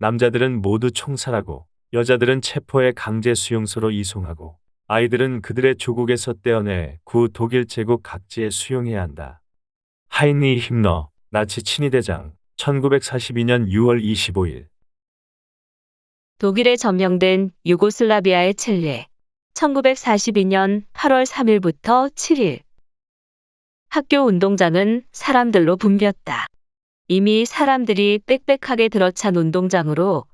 남자들은 모두 총살하고 여자들은 체포해 강제 수용소로 이송하고 아이들은 그들의 조국에서 떼어내 구 독일 제국 각지에 수용해야 한다. 하인리 힘너 나치 친위대장 1942년 6월 25일 독일에 점령된 유고슬라비아의 첼레 1942년 8월 3일부터 7일 학교 운동장은 사람들로 붐볐다. 이미 사람들이 빽빽하게 들어찬 운동장으로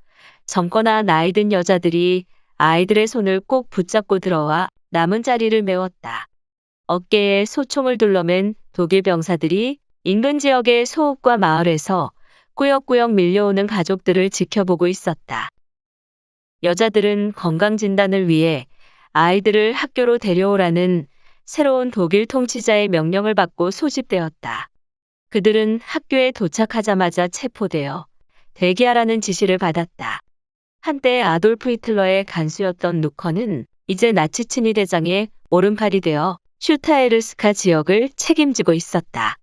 젊거나 나이 든 여자들이 아이들의 손을 꼭 붙잡고 들어와 남은 자리를 메웠다. 어깨에 소총을 둘러맨 독일 병사들이 인근 지역의 소읍과 마을에서 꾸역꾸역 밀려오는 가족들을 지켜보고 있었다. 여자들은 건강진단을 위해 아이들을 학교로 데려오라는 새로운 독일 통치자의 명령을 받고 소집되었다. 그들은 학교에 도착하자마자 체포되어 대기하라는 지시를 받았다. 한때 아돌프 히틀러의 간수였던 누커는 이제 나치 친위 대장의 오른팔이 되어 슈타에르스카 지역을 책임지고 있었다.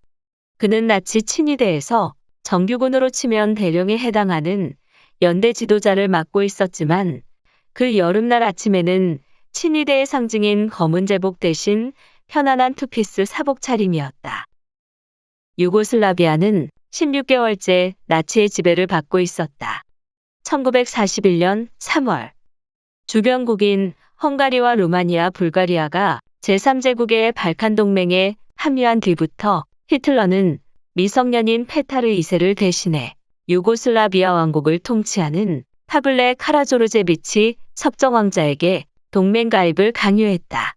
그는 나치 친위대에서 정규군으로 치면 대령에 해당하는 연대 지도자를 맡고 있었지만 그 여름날 아침에는 친위대의 상징인 검은 제복 대신 편안한 투피스 사복 차림이었다. 유고슬라비아는 16개월째 나치의 지배를 받고 있었다. 1941년 3월 주변국인 헝가리와 루마니아, 불가리아가 제3제국의 발칸 동맹에 합류한 뒤부터 히틀러는 미성년인 페타르 2세를 대신해 유고슬라비아 왕국을 통치하는 파블레 카라조르제비치 섭정왕자에게 동맹 가입을 강요했다.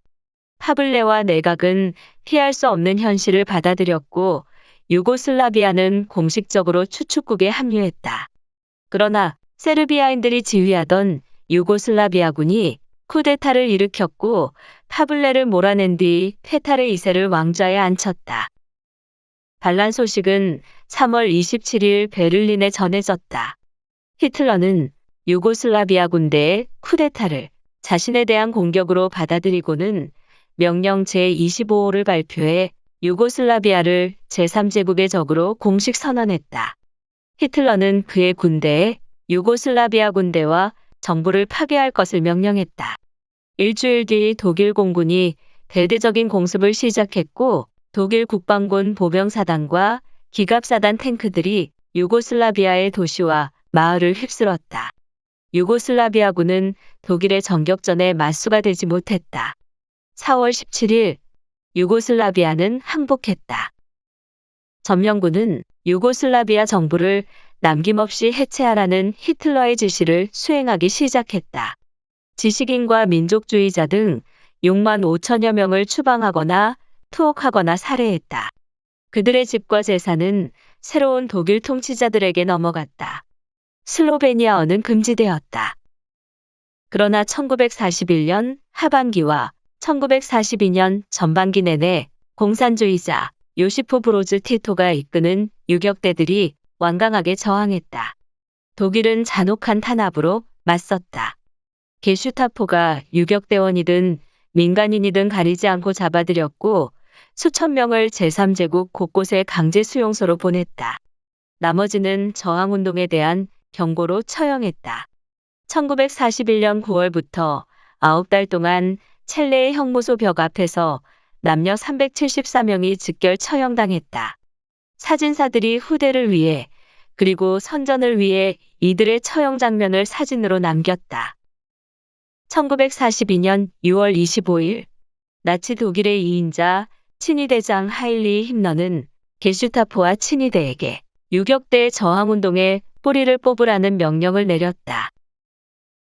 파블레와 내각은 피할 수 없는 현실을 받아들였고 유고슬라비아는 공식적으로 추축국에 합류했다. 그러나 세르비아인들이 지휘하던 유고슬라비아군이 쿠데타를 일으켰고 파블레를 몰아낸 뒤 페타르 2세를 왕좌에 앉혔다. 반란 소식은 3월 27일 베를린에 전해졌다. 히틀러는 유고슬라비아 군대의 쿠데타를 자신에 대한 공격으로 받아들이고는 명령 제25호를 발표해 유고슬라비아를 제3제국의 적으로 공식 선언했다. 히틀러는 그의 군대에 유고슬라비아 군대와 정부를 파괴할 것을 명령했다. 일주일 뒤 독일 공군이 대대적인 공습을 시작했고 독일 국방군 보병사단과 기갑사단 탱크들이 유고슬라비아의 도시와 마을을 휩쓸었다. 유고슬라비아군은 독일의 전격전에 맞수가 되지 못했다. 4월 17일 유고슬라비아는 항복했다. 점령군은 유고슬라비아 정부를 남김없이 해체하라는 히틀러의 지시를 수행하기 시작했다. 지식인과 민족주의자 등 6만 5천여 명을 추방하거나 투옥하거나 살해했다. 그들의 집과 재산은 새로운 독일 통치자들에게 넘어갔다. 슬로베니아어는 금지되었다. 그러나 1941년 하반기와 1942년 전반기 내내 공산주의자 요시프 브로즈 티토가 이끄는 유격대들이 완강하게 저항했다. 독일은 잔혹한 탄압으로 맞섰다. 게슈타포가 유격대원이든 민간인이든 가리지 않고 잡아들였고 수천 명을 제3제국 곳곳에 강제 수용소로 보냈다. 나머지는 저항운동에 대한 경고로 처형했다. 1941년 9월부터 9달 동안 첼레의 형무소 벽 앞에서 남녀 374명이 즉결 처형당했다. 사진사들이 후대를 위해 그리고 선전을 위해 이들의 처형 장면을 사진으로 남겼다. 1942년 6월 25일 나치 독일의 2인자 친위대장 하일리 힘너는 게슈타포와 친위대에게 유격대 저항운동에 뿌리를 뽑으라는 명령을 내렸다.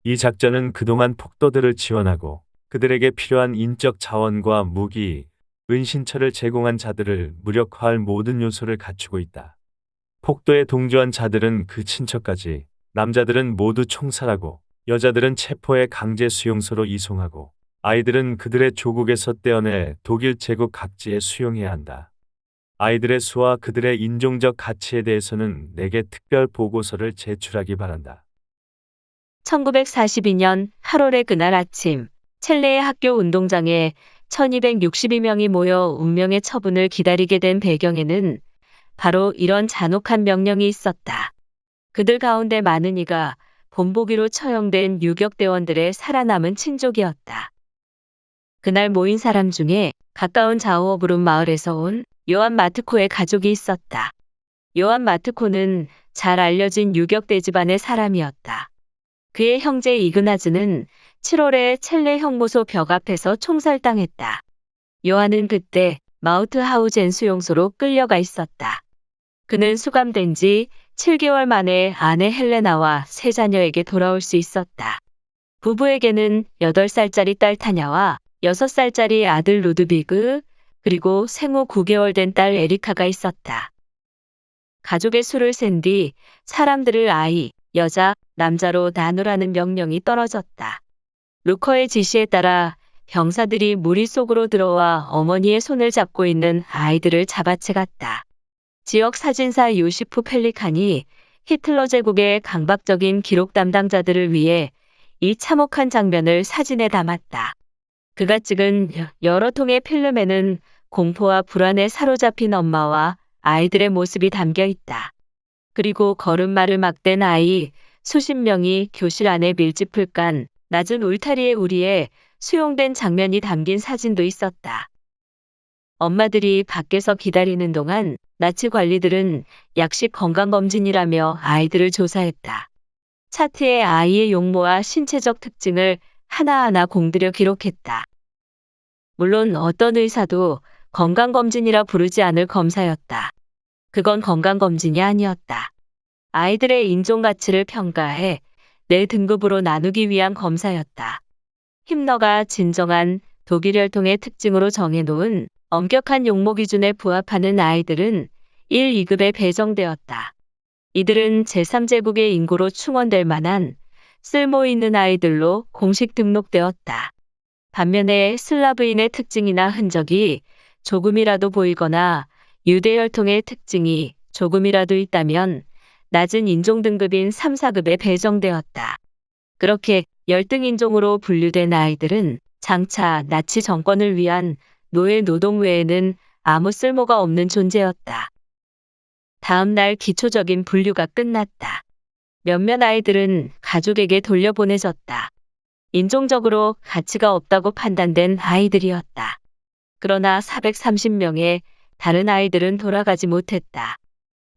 이 작전은 그동안 폭도들을 지원하고 그들에게 필요한 인적 자원과 무기, 은신처를 제공한 자들을 무력화할 모든 요소를 갖추고 있다. 폭도에 동조한 자들은 그 친척까지, 남자들은 모두 총살하고, 여자들은 체포해 강제 수용소로 이송하고, 아이들은 그들의 조국에서 떼어내 독일 제국 각지에 수용해야 한다. 아이들의 수와 그들의 인종적 가치에 대해서는 내게 특별 보고서를 제출하기 바란다. 1942년 8월의 그날 아침, 첼레의 학교 운동장에 1262명이 모여 운명의 처분을 기다리게 된 배경에는 바로 이런 잔혹한 명령이 있었다. 그들 가운데 많은 이가 본보기로 처형된 유격대원들의 살아남은 친족이었다. 그날 모인 사람 중에 가까운 자오어브룸 마을에서 온 요한 마트코의 가족이 있었다. 요한 마트코는 잘 알려진 유격대 집안의 사람이었다. 그의 형제 이그나즈는 7월에 첼레 형무소 벽 앞에서 총살당했다. 요한은 그때 마우트하우젠 수용소로 끌려가 있었다. 그는 수감된 지 7개월 만에 아내 헬레나와 세 자녀에게 돌아올 수 있었다. 부부에게는 8살짜리 딸 타냐와 6살짜리 아들 루드비그, 그리고 생후 9개월 된 딸 에리카가 있었다. 가족의 수를 센 뒤 사람들을 아이, 여자, 남자로 나누라는 명령이 떨어졌다. 루커의 지시에 따라 병사들이 무리 속으로 들어와 어머니의 손을 잡고 있는 아이들을 잡아채 갔다. 지역 사진사 요시프 펠리칸이 히틀러 제국의 강박적인 기록 담당자들을 위해 이 참혹한 장면을 사진에 담았다. 그가 찍은 여러 통의 필름에는 공포와 불안에 사로잡힌 엄마와 아이들의 모습이 담겨 있다. 그리고 걸음마를 막댄 아이 수십 명이 교실 안에 밀집을 깐 낮은 울타리의 우리에 수용된 장면이 담긴 사진도 있었다. 엄마들이 밖에서 기다리는 동안 나치 관리들은 약식 건강검진이라며 아이들을 조사했다. 차트에 아이의 용모와 신체적 특징을 하나하나 공들여 기록했다. 물론 어떤 의사도 건강검진이라 부르지 않을 검사였다. 그건 건강검진이 아니었다. 아이들의 인종 가치를 평가해 내 등급으로 나누기 위한 검사였다. 힘너가 진정한 독일 혈통의 특징으로 정해놓은 엄격한 용모 기준에 부합하는 아이들은 1, 2급에 배정되었다. 이들은 제3제국의 인구로 충원될 만한 쓸모 있는 아이들로 공식 등록되었다. 반면에 슬라브인의 특징이나 흔적이 조금이라도 보이거나 유대 혈통의 특징이 조금이라도 있다면 낮은 인종 등급인 3, 4급에 배정되었다. 그렇게 열등 인종으로 분류된 아이들은 장차 나치 정권을 위한 노예 노동 외에는 아무 쓸모가 없는 존재였다. 다음 날 기초적인 분류가 끝났다. 몇몇 아이들은 가족에게 돌려보내졌다. 인종적으로 가치가 없다고 판단된 아이들이었다. 그러나 430명의 다른 아이들은 돌아가지 못했다.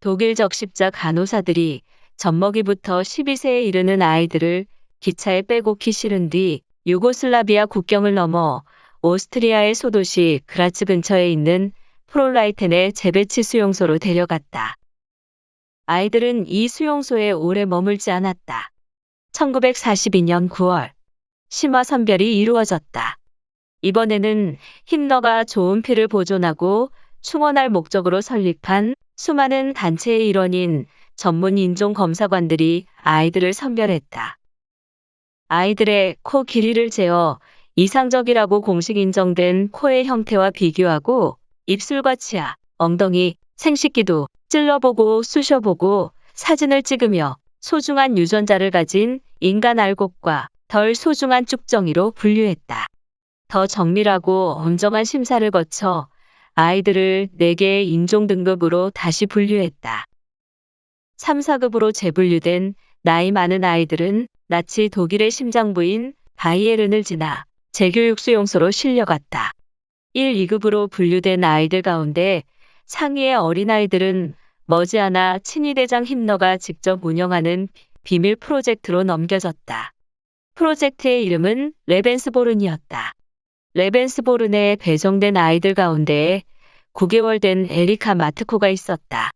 독일 적십자 간호사들이 젖먹이부터 12세에 이르는 아이들을 기차에 빼곡히 실은 뒤 유고슬라비아 국경을 넘어 오스트리아의 소도시 그라츠 근처에 있는 프롤라이텐의 재배치 수용소로 데려갔다. 아이들은 이 수용소에 오래 머물지 않았다. 1942년 9월 심화 선별이 이루어졌다. 이번에는 힘너가 좋은 피를 보존하고 충원할 목적으로 설립한 수많은 단체의 일원인 전문 인종 검사관들이 아이들을 선별했다. 아이들의 코 길이를 재어 이상적이라고 공식 인정된 코의 형태와 비교하고 입술과 치아, 엉덩이, 생식기도 찔러보고 쑤셔보고 사진을 찍으며 소중한 유전자를 가진 인간 알곡과 덜 소중한 쭉정이로 분류했다. 더 정밀하고 엄정한 심사를 거쳐 아이들을 4개의 인종 등급으로 다시 분류했다. 3, 4급으로 재분류된 나이 많은 아이들은 나치 독일의 심장부인 바이에른을 지나 재교육 수용소로 실려갔다. 1, 2급으로 분류된 아이들 가운데 상위의 어린아이들은 머지않아 친위대장 힘너가 직접 운영하는 비밀 프로젝트로 넘겨졌다. 프로젝트의 이름은 레벤스보른이었다. 레벤스보른에 배정된 아이들 가운데 9개월 된 에리카 마트코가 있었다.